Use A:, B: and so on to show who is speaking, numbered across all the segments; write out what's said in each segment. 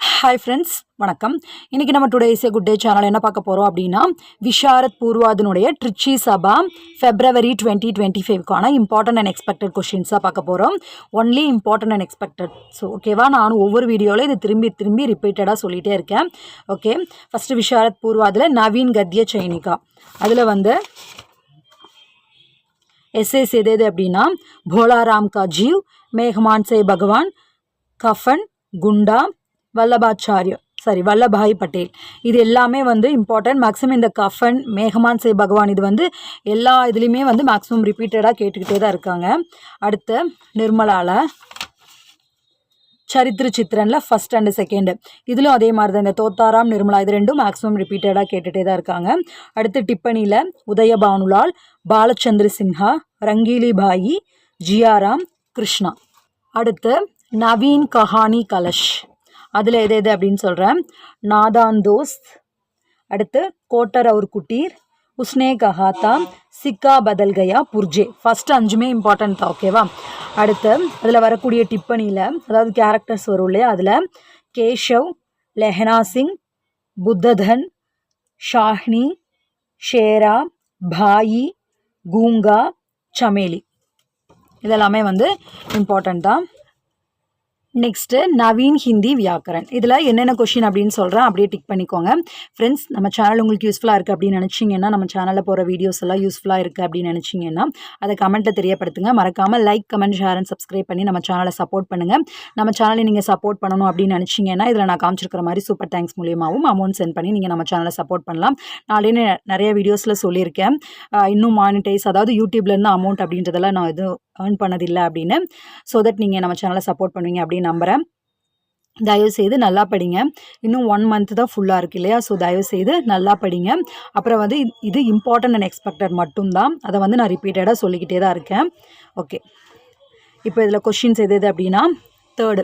A: Hi friends வணக்கம். இன்றைக்கி நம்ம today is good day channel என்ன பார்க்க போகிறோம் அப்படின்னா Visharad பூர்வாதனுடைய Trichy Sabha February twenty twenty ஃபைவ்க்கான important and expected கொஷின்ஸாக பார்க்க போகிறோம் only important and expected so ஓகேவா நானும் ஒவ்வொரு வீடியோவில் இது திரும்பி திரும்பி ரிப்பீட்டடாக சொல்லிகிட்டே இருக்கேன். ஓகே ஃபஸ்ட்டு விஷாரத் பூர்வாதில் நவீன் கத்ய சைனிகா அதில் வந்து எஸ்எஸ் எது எது அப்படின்னா போலாராம் கா ஜீவ் மேகமான் சே பகவான் கஃபன் குண்டா வல்லபாச்சாரியா சாரி வல்லபாய் பட்டேல். இது எல்லாமே வந்து இம்பார்ட்டன்ட் மேக்ஸிமம் இந்த கஃபன் மேகமான் சே பகவான் இது வந்து எல்லா இதுலேயுமே வந்து மேக்ஸிமம் ரிப்பீட்டடாக கேட்டுக்கிட்டே தான் இருக்காங்க. அடுத்து நிர்மலாவில் சரித்திர சித்திரனில் ஃபஸ்ட் அண்டு செகண்டு இதிலும் அதே மாதிரி தான் இந்த தோத்தாராம் நிர்மலா இது ரெண்டும் மேக்ஸிமம் ரிப்பீட்டடாக கேட்டுகிட்டே தான் இருக்காங்க. அடுத்து டிப்பனியில் உதயபானுலால் பாலச்சந்திர சின்ஹா ரங்கீலி பாயி ஜியாராம் கிருஷ்ணா. அடுத்து நவீன் கஹானி கலஷ். அதில் எது எது அப்படின்னு சொல்கிறேன் நாதான் தோஸ்த். அடுத்து கோட்டர் அவுர் குட்டீர். உஸ்னே கஹாத்தா சிக்கா பதல் கயா புர்ஜே. ஃபஸ்ட்டு அஞ்சுமே இம்பார்ட்டன்ட் தான் ஓகேவா அடுத்து அதில் வரக்கூடிய டிப்பனியில் அதாவது கேரக்டர்ஸ் வரும் இல்லையா அதில் கேஷவ் லெஹனா சிங் புத்ததன் ஷாஹ்னி ஷேரா பாயி கூங்கா சமேலி. இதெல்லாமே வந்து இம்பார்ட்டண்ட் தான். நெக்ஸ்ட்டு நவீன் ஹிந்தி வியாக்கரன் இதில் என்னென்ன கொஷின் அப்படின்னு சொல்கிறேன் அப்படியே டிக் பண்ணிக்கோங்க. ஃப்ரெண்ட்ஸ் நம்ம சேனல் உங்களுக்கு யூஸ்ஃபுல்லாக இருக்குது அப்படின்னு நினச்சிங்கன்னா நம்ம சேனலில் போகிற வீடியோஸ் எல்லாம் யூஸ்ஃபுல்லாக இருக்குது அப்படின்னு நினச்சிங்கன்னா அதை கமெண்ட்டை தெரியப்படுத்துங்க. மறக்காமல் like comment share and subscribe பண்ணி நம்ம சேனலை சப்போர்ட் பண்ணுங்கள் நம்ம சேனலை நீங்கள் சப்போர்ட் பண்ணணும் அப்படின்னு நினச்சிங்கன்னா இதில் நான் காமிச்சிருக்கிற மாதிரி சூப்பர் தேங்க்ஸ் மூலியமாகவும் அமௌண்ட் சென்ட் பண்ணி நீங்கள் நம்ம சேனலை சப்போர்ட் பண்ணலாம். நாளே நிறைய வீடியோஸில் சொல்லியிருக்கேன். இன்னும் மானிட்டைஸ் அதாவது யூடியூப்லேருந்து அமௌண்ட் அப்படின்றதெல்லாம் நான் எதுவும் ஏர்ன் பண்ணதில்லை அப்படின்னு. ஸோ தட் நீங்கள் நம்ம சேனலை சப்போர்ட் பண்ணுவீங்க அப்படின்னு நம்புகிறேன் தயவு செய்து நல்லா படிங்க இன்னும் ஒன் மந்த் தான் ஃபுல்லாக இருக்குது இல்லையா ஸோ தயவு செய்து நல்லா படிங்க அப்புறம் வந்து இது இம்பார்ட்டன்ட் அண்ட் எக்ஸ்பெக்டட் மட்டும்தான் அதை வந்து நான் ரிப்பீட்டடாக சொல்லிக்கிட்டே தான் இருக்கேன் ஓகே இப்போ இதில் கொஷின்ஸ் எது எது அப்படின்னா தேர்டு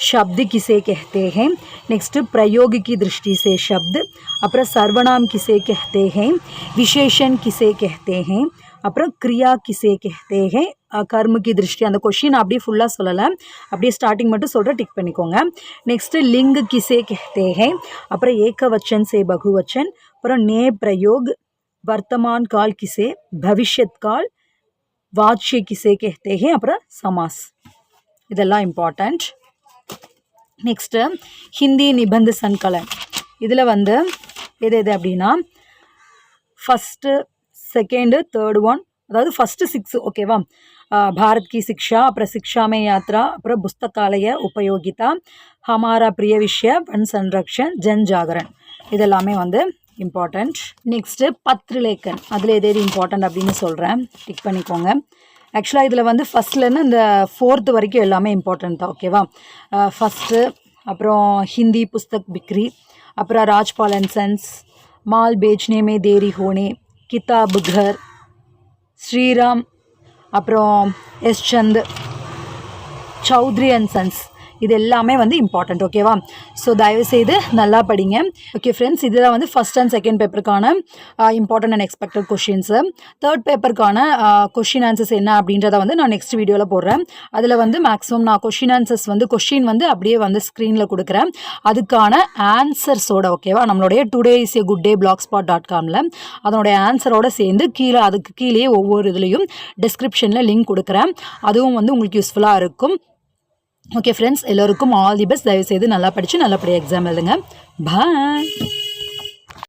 A: शब्द किसे कहते हैं नेक्स्ट प्रयोग की दृष्टि से शब्द अपर सर्वनाम किसे कहते हैं विशेषण किसे कहते हैं அப்புறம் கிரியா கிசே கெஹ்தே ஹே கர்முகி திருஷ்டி அந்த கொஷின் அப்படியே ஃபுல்லாக சொல்லலை. அப்படியே ஸ்டார்டிங் மட்டும் சொல்கிற டிக் பண்ணிக்கோங்க. நெக்ஸ்ட்டு லிங்கு கிசே தேகை அப்புறம் ஏகவச்சன் சே பகுவச்சன். அப்புறம் நே பிரயோக் வர்த்தமான் கால் கிசே பவிஷ்யத் கால் வாட்சிய கிசே கெஹ்தே ஹே அப்புறம் சமாஸ். இதெல்லாம் இம்பார்ட்டண்ட் நெக்ஸ்ட்டு ஹிந்தி நிபந்த சன்கலன். இதில் வந்து எது எது அப்படின்னா ஃபஸ்ட்டு செகண்டு தேர்டு ஒன் அதாவது ஃபஸ்ட்டு சிக்ஸ் ஓகேவா भारत की शिक्षा அப்புறம் சிக்ஷாமே யாத்ரா அப்புறம் புஸ்தகாலய உபயோகிதா ஹமாரா பிரிய விஷய வன் சன்ரக்ஷன் ஜன் ஜாகரன் இதெல்லாமே வந்து இம்பார்ட்டண்ட் நெக்ஸ்ட்டு பத்ரிலேக்கன் அதில் எது எது இம்பார்ட்டண்ட் அப்படின்னு சொல்கிறேன் டிக் பண்ணிக்கோங்க ஆக்சுவலாக இதில் வந்து ஃபஸ்ட்லேருந்து இந்த ஃபோர்த்து வரைக்கும் எல்லாமே இம்பார்ட்டண்ட் தான் ஓகேவா ஃபஸ்ட்டு அப்புறம் ஹிந்தி புஸ்தக் பிக்ரி அப்புறம் ராஜ்பால் அண்ட் சன்ஸ் மால் பேச்னே மே தேரி ஹோனே கிதாப் கர் ஸ்ரீராம் அப்புறம் S Chand Chaudhary and sons. இது எல்லாமே வந்து இம்பார்ட்டண்ட் ஓகேவா ஸோ தயவுசெய்து நல்லா படிங்க. ஓகே ஃப்ரெண்ட்ஸ் இதுதான் வந்து first and second பேப்பருக்கான important and expected questions third பேப்பருக்கான question answers என்ன அப்படின்றத வந்து நான் நெக்ஸ்ட் வீடியோவில் போடுறேன். அதில் வந்து மேக்ஸிமம் நான் கொஷின் ஆன்சர்ஸ் வந்து கொஷின் வந்து அப்படியே வந்து ஸ்க்ரீனில் கொடுக்குறேன். அதுக்கான ஆன்சர்ஸோட ஓகேவா நம்மளுடைய today is a good day blogspot dot காமில் அதனுடைய ஆன்சரோட சேர்ந்து கீழே அதுக்கு கீழே ஒவ்வொரு இதுலேயும் டிஸ்கிரிப்ஷனில் லிங்க் கொடுக்குறேன். அதுவும் வந்து உங்களுக்கு யூஸ்ஃபுல்லாக இருக்கும். ஓகே ஃப்ரெண்ட்ஸ் எல்லோருக்கும் ஆல் தி பெஸ்ட் தயவுசெய்து நல்லா படித்து நல்லபடியாக எக்ஸாம் எழுதுங்க. பாய்